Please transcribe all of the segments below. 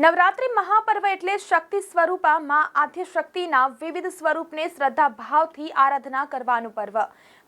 નવરાત્રિ મહાપર્વ એટલે શક્તિ સ્વરૂપા માં આદ્ય શક્તિના વિવિધ સ્વરૂપને શ્રદ્ધા ભાવથી આરાધના કરવાનું પર્વ.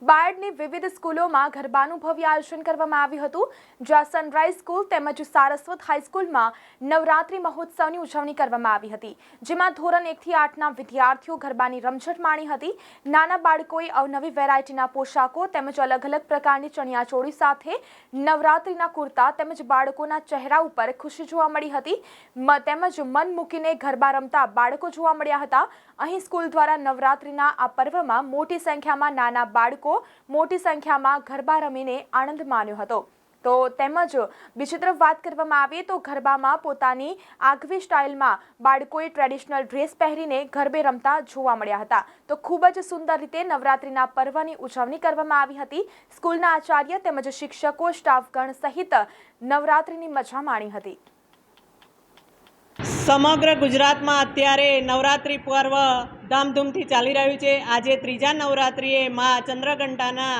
બાયડની વિવિધ સ્કૂલોમાં ગરબાનું ભવ્ય આયોજન કરવામાં આવ્યું હતું. જ્યાં સનરાઈઝ સ્કૂલ તેમજ સારસ્વત હાઈસ્કૂલમાં નવરાત્રિ મહોત્સવની ઉજવણી કરવામાં આવી હતી. જેમાં ધોરણ એકથી આઠના વિદ્યાર્થીઓ ગરબાની રમઝટ માણી હતી. નાના બાળકોએ અવનવી વેરાયટીના પોશાકો તેમજ અલગ અલગ પ્રકારની ચણિયાચોળી સાથે નવરાત્રિના કુર્તા તેમજ બાળકોના ચહેરા ઉપર ખુશી જોવા મળી હતી. તેમજ મન મૂકીને ગરબા રમતા બાળકો જોવા મળ્યા હતા. અહીં સ્કૂલ દ્વારા નવરાત્રિના આ પર્વમાં મોટી સંખ્યામાં નાના બાળકો મોટી સંખ્યામાં ગરબા રમીને આનંદ માણ્યો હતો. તો તેમજ બીજી તરફ વાત કરવામાં આવે તો ગરબામાં પોતાની આગવી સ્ટાઇલમાં બાળકોએ ટ્રેડિશનલ ડ્રેસ પહેરીને ગરબે રમતા જોવા મળ્યા હતા. તો ખૂબ જ સુંદર રીતે નવરાત્રિના પર્વની ઉજવણી કરવામાં આવી હતી. સ્કૂલના આચાર્ય તેમજ શિક્ષકો, સ્ટાફગણ સહિત નવરાત્રિની મજા માણી હતી. સમગ્ર ગુજરાતમાં અત્યારે નવરાત્રિ પર્વ ધામધૂમથી ચાલી રહ્યું છે. આજે ત્રીજા નવરાત્રિએ મા ચંદ્રઘંટાના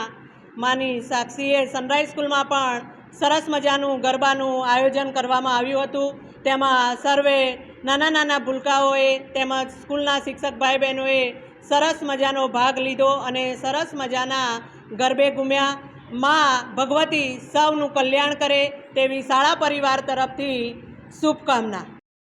માની સાક્ષીએ સનરાઈઝ સ્કૂલમાં પણ સરસ મજાનું ગરબાનું આયોજન કરવામાં આવ્યું હતું. તેમાં સર્વે નાના નાના ભૂલકાઓએ તેમજ સ્કૂલના શિક્ષક ભાઈ બહેનોએ સરસ મજાનો ભાગ લીધો અને સરસ મજાના ગરબે ઘૂમ્યા મા ભગવતી સૌનું કલ્યાણ કરે તેવી શાળા પરિવાર તરફથી શુભકામના.